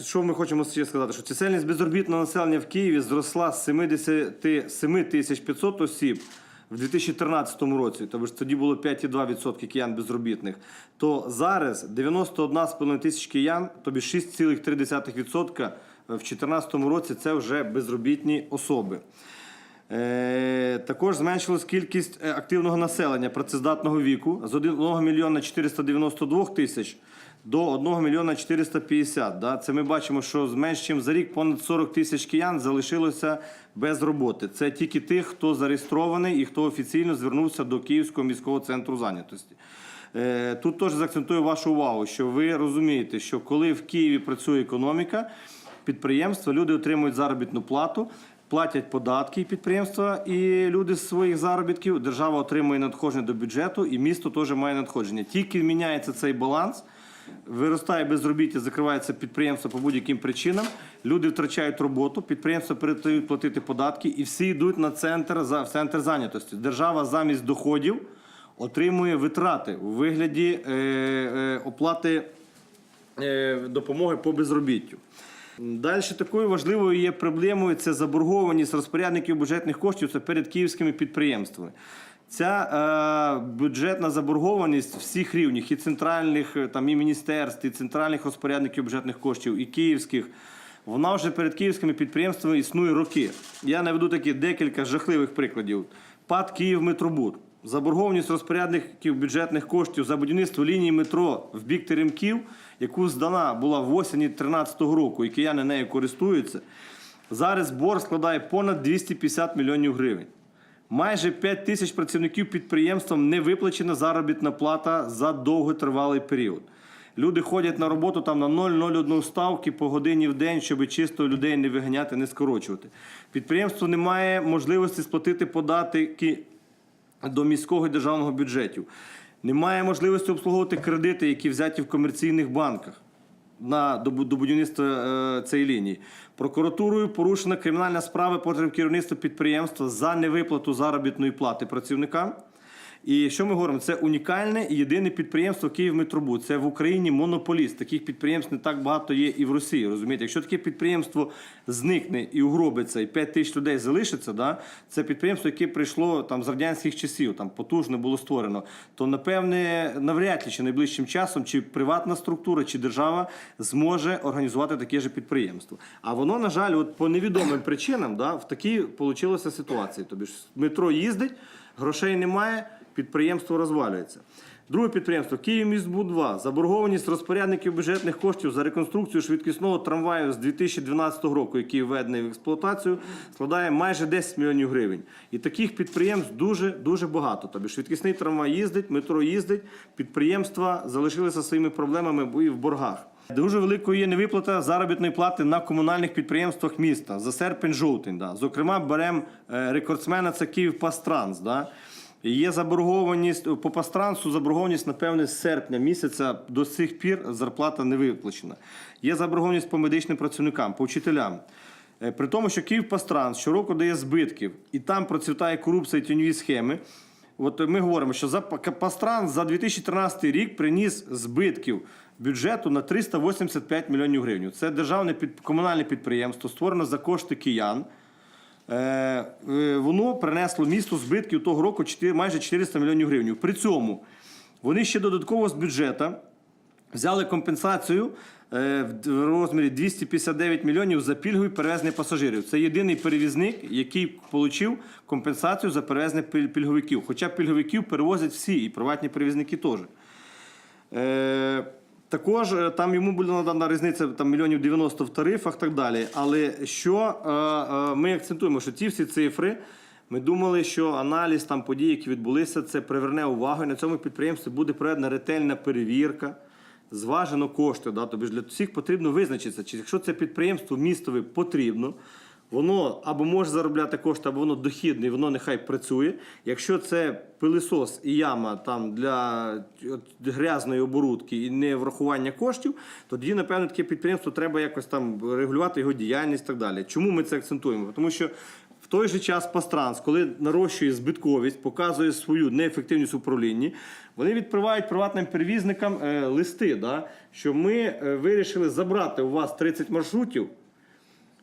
Що ми хочемо ще сказати? Що чисельність безробітного населення в Києві зросла з 77 тисяч 500 осіб в 2013 році, тобто тоді було 5,2% киян безробітних, то зараз 91,5 тисяч киян, тобі 6,3% в 2014 році це вже безробітні особи. Е, також зменшилась кількість е, активного населення працездатного віку з 1 мільйона 492 тисяч до 1 мільйона 450. Да? Це ми бачимо, що з менш чим за рік понад 40 тисяч киян залишилося без роботи. Це тільки тих, хто зареєстрований і хто офіційно звернувся до Київського міського центру зайнятості. Е, Тут теж заакцентую вашу увагу, що ви розумієте, що коли в Києві працює економіка, підприємства, люди отримують заробітну плату, платять податки підприємства і люди з своїх заробітків. Держава отримує надходження до бюджету, і місто теж має надходження. Тільки міняється цей баланс. Виростає безробіття, закривається підприємство по будь-яким причинам. Люди втрачають роботу, підприємства перестають платити податки, і всі йдуть на центр в центр зайнятості. Держава замість доходів отримує витрати у вигляді е, е, оплати е, допомоги по безробіттю. Далі такою важливою є проблемою це заборгованість розпорядників бюджетних коштів це перед київськими підприємствами. Ця е, бюджетна заборгованість всіх рівнів, і центральних е, там, і міністерств, і центральних розпорядників бюджетних коштів, і київських, вона вже перед київськими підприємствами існує роки. Я наведу такі декілька жахливих прикладів. ПАД Київметробуд. Заборгованість розпорядників бюджетних коштів за будівництво лінії метро в бік Теремків, яку здана була в осені 2013 року, і кияни нею користуються. Зараз борг складає понад 250 мільйонів гривень. Майже 5 тисяч працівників підприємствам не виплачена заробітна плата за довготривалий період. Люди ходять на роботу там на 0,01 ставки по годині в день, щоб чисто людей не виганяти, не скорочувати. Підприємство не має можливості сплатити податки до міського і державного бюджетів. Немає можливості обслуговувати кредити, які взяті в комерційних банках на до, до будівництва е, цієї лінії. Прокуратурою порушена кримінальна справа проти керівництва підприємства за невиплату заробітної плати працівникам. І що ми говоримо? Це унікальне і єдине підприємство Київметробуд. Це в Україні монополіст. Таких підприємств не так багато є і в Росії. Розумієте, якщо таке підприємство зникне і угробиться, і 5 тисяч людей залишиться, да, це підприємство, яке прийшло там з радянських часів, там потужно було створено, то напевне навряд ли чи найближчим часом, чи приватна структура, чи держава зможе організувати таке ж підприємство. А воно, на жаль, от по невідомим причинам, да, в такій вийшла ситуація. Тобі ж метро їздить, грошей немає, підприємство розвалюється. Друге підприємство Київміськбуд 2 Заборгованість розпорядників бюджетних коштів за реконструкцію швидкісного трамваю з 2012 року, який введений в експлуатацію, складає майже 10 мільйонів гривень. І таких підприємств дуже дуже багато. Тобі швидкісний трамвай їздить, метро їздить, підприємства залишилися своїми проблемами і в боргах. Дуже великою є невиплата заробітної плати на комунальних підприємствах міста за серпень-жовтень. Да. Зокрема, беремо е, рекордсмена це Київпастранс. Да. Є заборгованість по пастрансу, заборгованість, напевне, з серпня місяця до сих пір зарплата не виплачена. Є заборгованість по медичним працівникам, по вчителям. Е, При тому, що Київпастранс щороку дає збитків, і там процвітає корупція і тіньові схеми. От ми говоримо, що за Капастран за 2013 рік приніс збитків бюджету на 385 мільйонів гривень. Це державне під, комунальне підприємство, створено за кошти киян. Е, е, воно принесло місту збитків того року 4, майже 400 мільйонів гривень. При цьому вони ще додатково з бюджету взяли компенсацію е, в розмірі 259 мільйонів за пільгові перевезення пасажирів. Це єдиний перевізник, який отримав компенсацію за перевезення пільговиків. Хоча пільговиків перевозять всі, і приватні перевізники теж. Е, також е, там йому була надана різниця там, мільйонів 90 в тарифах і так далі. Але що ми акцентуємо, що ці всі цифри, ми думали, що аналіз там, подій, які відбулися, це приверне увагу. І на цьому підприємстві буде проведена ретельна перевірка, зважено кошти. Да? Тобто ж для всіх потрібно визначитися, чи якщо це підприємство містове потрібно, Воно або може заробляти кошти, або воно дохідне, і воно нехай працює. Якщо це пилисос і яма там для грязної оборудки і не врахування коштів, тоді, напевно, таке підприємство треба якось там регулювати його діяльність і так далі. Чому ми це акцентуємо? Тому що в той же час Пастранс, коли нарощує збитковість, показує свою неефективність в управлінні, вони відправляють приватним перевізникам е, листи, да, що ми е, вирішили забрати у вас 30 маршрутів.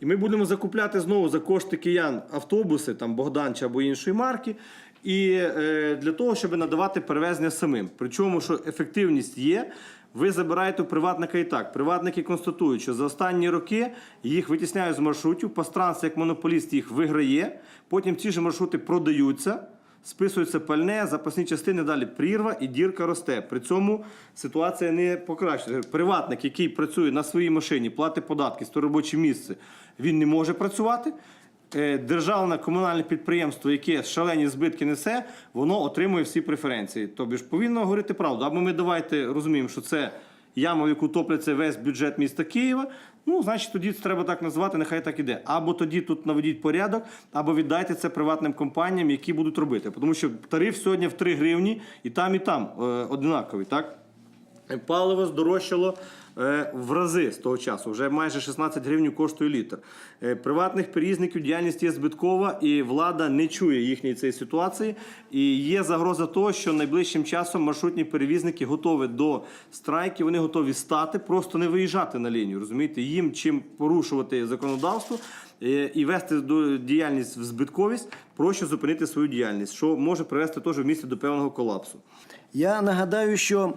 І ми будемо закупляти знову за кошти киян автобуси, там Богдан чи або іншої марки, і е, для того, щоб надавати перевезення самим. Причому, що ефективність є, ви забираєте у приватника і так. Приватники констатують, що за останні роки їх витісняють з маршрутів, Пастранс як монополіст їх виграє, потім ці ж маршрути продаються. Списується пальне, запасні частини, далі прірва і дірка росте. При цьому ситуація не покращується. Приватник, який працює на своїй машині, платить податки, сто робоче місце, він не може працювати. Е, Державне комунальне підприємство, яке шалені збитки несе, воно отримує всі преференції. Тобі ж повинно говорити правду. Або ми давайте розуміємо, що це яма, в яку топляться весь бюджет міста Києва. Ну, значить, тоді це треба так назвати, нехай так іде. Або тоді тут наведіть порядок, або віддайте це приватним компаніям, які будуть робити. Тому що тариф сьогодні в 3 гривні і там, і там е, одинаковий, так? Паливо здорожчало в рази з того часу. Вже майже 16 гривень коштує літр. Е, Приватних перевізників діяльність є збиткова, і влада не чує їхньої цієї ситуації. І є загроза того, що найближчим часом маршрутні перевізники готові до страйків, вони готові стати, просто не виїжджати на лінію. Розумієте, їм чим порушувати законодавство. е, І вести діяльність в збитковість, проще зупинити свою діяльність, що може привести теж в місті до певного колапсу. Я нагадаю, що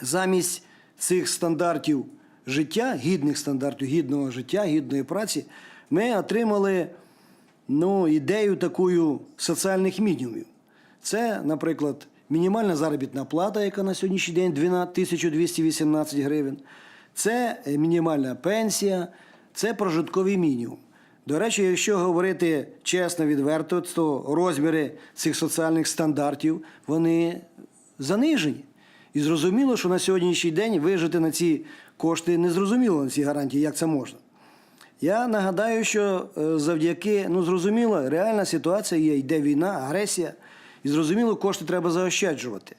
замість цих стандартів життя, гідних стандартів гідного життя, гідної праці, ми отримали ну, ідею такою соціальних мінімумів. Це, наприклад, мінімальна заробітна плата, яка на сьогоднішній день 1218 гривень. Це е, мінімальна пенсія, це прожитковий мінімум. До речі, якщо говорити чесно, відверто, то розміри цих соціальних стандартів вони занижені. І зрозуміло, що на сьогоднішній день вижити на ці кошти не зрозуміло на ці гарантії, як це можна. Я нагадаю, що е, завдяки, ну зрозуміло, реальна ситуація є, йде війна, агресія, і зрозуміло, кошти треба заощаджувати.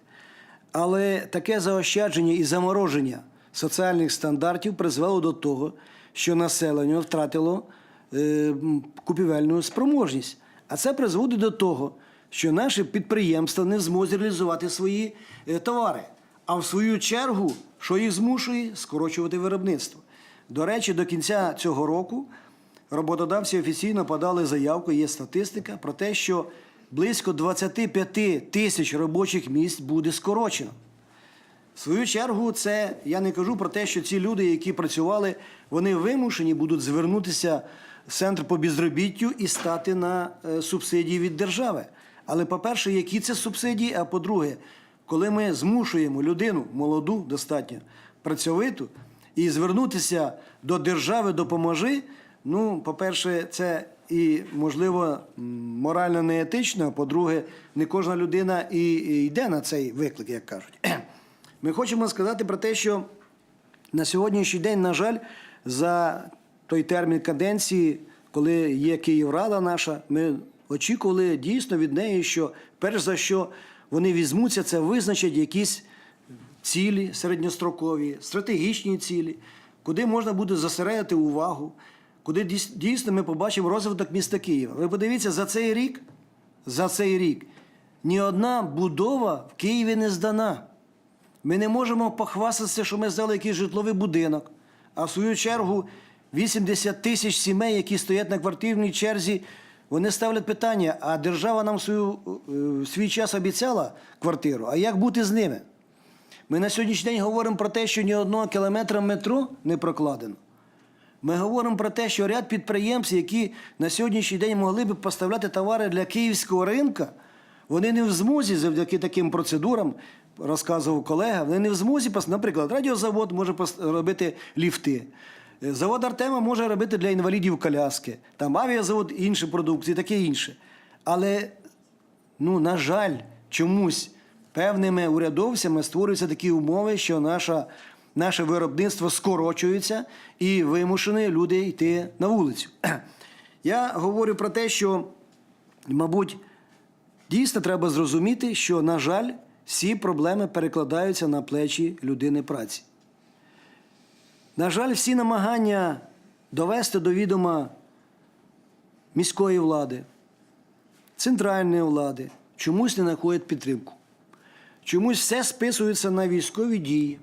Але таке заощадження і замороження соціальних стандартів призвело до того, що населення втратило е, купівельну спроможність. А це призводить до того, що наші підприємства не змозі реалізувати свої е, товари. А в свою чергу, що їх змушує скорочувати виробництво. До речі, до кінця цього року роботодавці офіційно подали заявку, є статистика про те, що близько 25 тисяч робочих місць буде скорочено. В свою чергу, це я не кажу про те, що ці люди, які працювали, вони вимушені будуть звернутися в центр по безробіттю і стати на е, субсидії від держави. Але, по-перше, які це субсидії? А по-друге, коли ми змушуємо людину молоду, достатньо працьовиту, і звернутися до держави допоможи, ну, по-перше, це і, можливо, морально неетично, по-друге, не кожна людина і йде на цей виклик, як кажуть. Ми хочемо сказати про те, що на сьогоднішній день, на жаль, за той термін каденції, коли є Київрада наша, ми очікували дійсно від неї, що перш за що вони візьмуться, це визначать якісь цілі середньострокові, стратегічні цілі, куди можна буде зосередити увагу, куди дійсно ми побачимо розвиток міста Києва. Ви подивіться, за цей рік, за цей рік ні одна будова в Києві не здана. Ми не можемо похвастатися, що ми здали якийсь житловий будинок, а в свою чергу 80 тисяч сімей, які стоять на квартирній черзі, вони ставлять питання: а держава нам свою, е, свій час обіцяла квартиру, а як бути з ними? Ми на сьогоднішній день говоримо про те, що ні одного кілометра метро не прокладено. Ми говоримо про те, що ряд підприємств, які на сьогоднішній день могли б поставляти товари для київського ринка, вони не в змозі завдяки таким процедурам, розказував колега, вони не в змозі, наприклад, радіозавод може робити ліфти. Завод Артема може робити для інвалідів коляски, там авіазавод інші продукції, таке інше. Але ну, на жаль, чомусь певними урядовцями створюються такі умови, що наша, наше виробництво скорочується і вимушені люди йти на вулицю. Я говорю про те, що, мабуть, дійсно треба зрозуміти, що, на жаль, всі проблеми перекладаються на плечі людини праці. На жаль, всі намагання довести до відома міської влади, центральної влади чомусь не знаходять підтримку. Чомусь все списується на військові дії.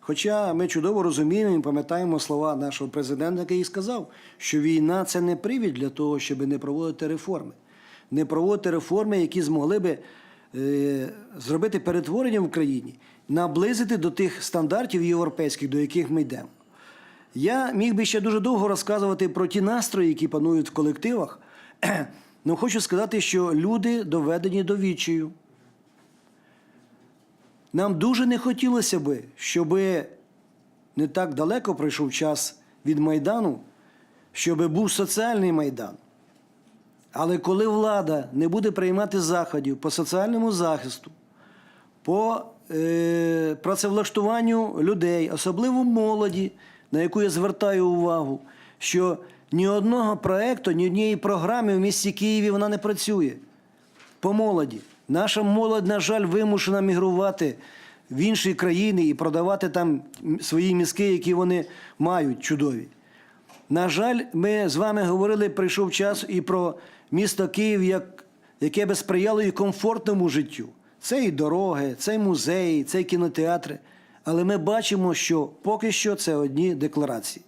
Хоча ми чудово розуміємо і пам'ятаємо слова нашого президента, який сказав, що війна це не привід для того, щоб не проводити реформи. Не проводити реформи, які змогли би е, зробити перетворення в Україні, наблизити до тих стандартів європейських, до яких ми йдемо. Я міг би ще дуже довго розказувати про ті настрої, які панують в колективах. але хочу сказати, що люди доведені до відчаю. Нам дуже не хотілося би, щоб не так далеко пройшов час від Майдану, щоб був соціальний Майдан. Але коли влада не буде приймати заходів по соціальному захисту, по е, працевлаштуванню людей, особливо молоді, на яку я звертаю увагу, що ні одного проекту, ні однієї програми в місті Києві вона не працює по молоді. Наша молодь, на жаль, вимушена мігрувати в інші країни і продавати там свої мізки, які вони мають чудові. На жаль, ми з вами говорили, прийшов час і про місто Київ, як, яке би сприяло і комфортному життю. Це і дороги, це і музеї, це і кінотеатри. Але ми бачимо, що поки що це одні декларації.